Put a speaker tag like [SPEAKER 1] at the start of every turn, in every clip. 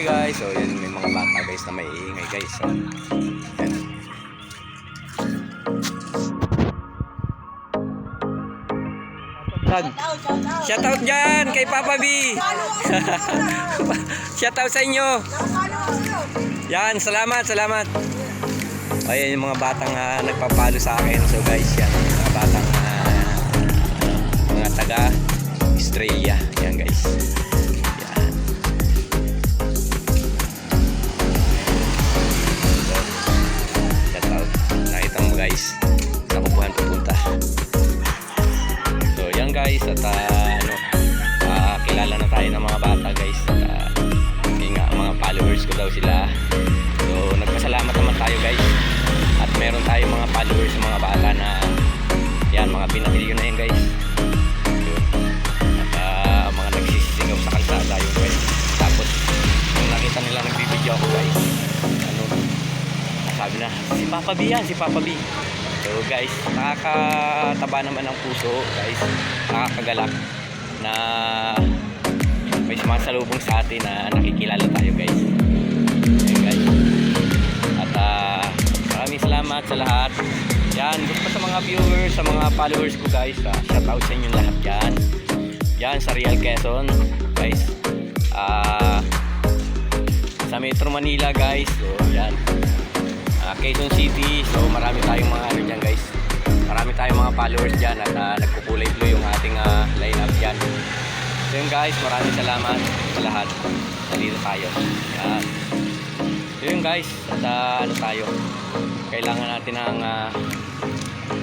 [SPEAKER 1] Hi guys, so yun may mga bata guys na may iingay guys. So, yan. Yan. Shout out dyan kay Papa B. Shout out sa inyo. Yan, salamat, salamat. Ayan yung mga batang ah, nagpapalo sa akin. So guys, yan. Mga batang ah, mga taga Australia. Yan guys. Guys. At ah, ano, ah, kilala na tayo ng mga bata guys. At yun nga, mga followers ko daw sila. So nagpasalamat naman tayo guys. At meron tayong mga followers mga bata na yan, mga pinatilyo na yan guys. Yun. At ah, mga nagsisigaw sa kalsada yun guys. Tapos nung nakita nila nagbibideo ako guys. Ano, sabi na, si Papa B yan, si Papa B. So guys, nakakataba naman ng puso guys. Nakakagalak na may sumasalubong sa atin na nakikilala tayo guys. Guys. At ah, maraming salamat sa lahat. Yan, gusto sa mga viewers, sa mga followers ko guys. ah, shout out sa inyo lahat yan. Yan, sa Real Quezon guys. Ah, sa Metro Manila guys. So, yan. Ah, Quezon City. So, marami tayong mga ano dyan guys. Marami tayong mga followers dyan at ah, nagkukulay blue yung ating ah, lineup dyan. So yun guys, maraming salamat sa lahat. Nandito tayo. Yan. So yun guys, at ah, ano tayo. Kailangan natin ng ah,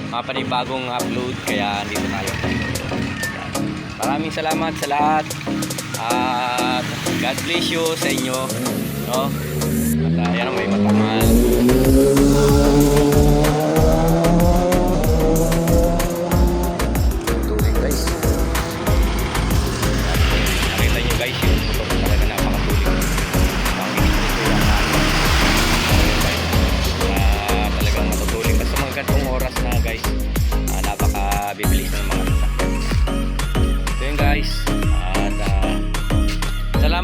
[SPEAKER 1] mga panibagong upload kaya dito tayo. Yan. Maraming salamat sa lahat. At God bless you sa inyo. No? At uh, yan may matangal.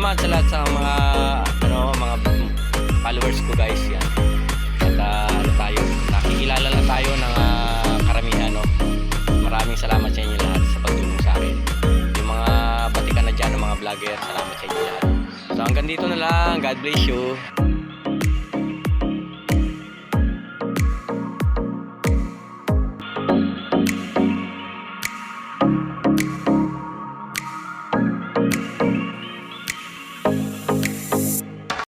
[SPEAKER 1] Salamat sa lahat sa mga ano, mga followers ko guys yan. At ah, ano tayo, nakikilala lang tayo ng ah, karamihan no. Maraming salamat sa inyo lahat sa pagtulong sa akin. Yung mga batikan na dyan ng mga vlogger, salamat sa inyo lahat. So hanggang dito na lang. God bless you.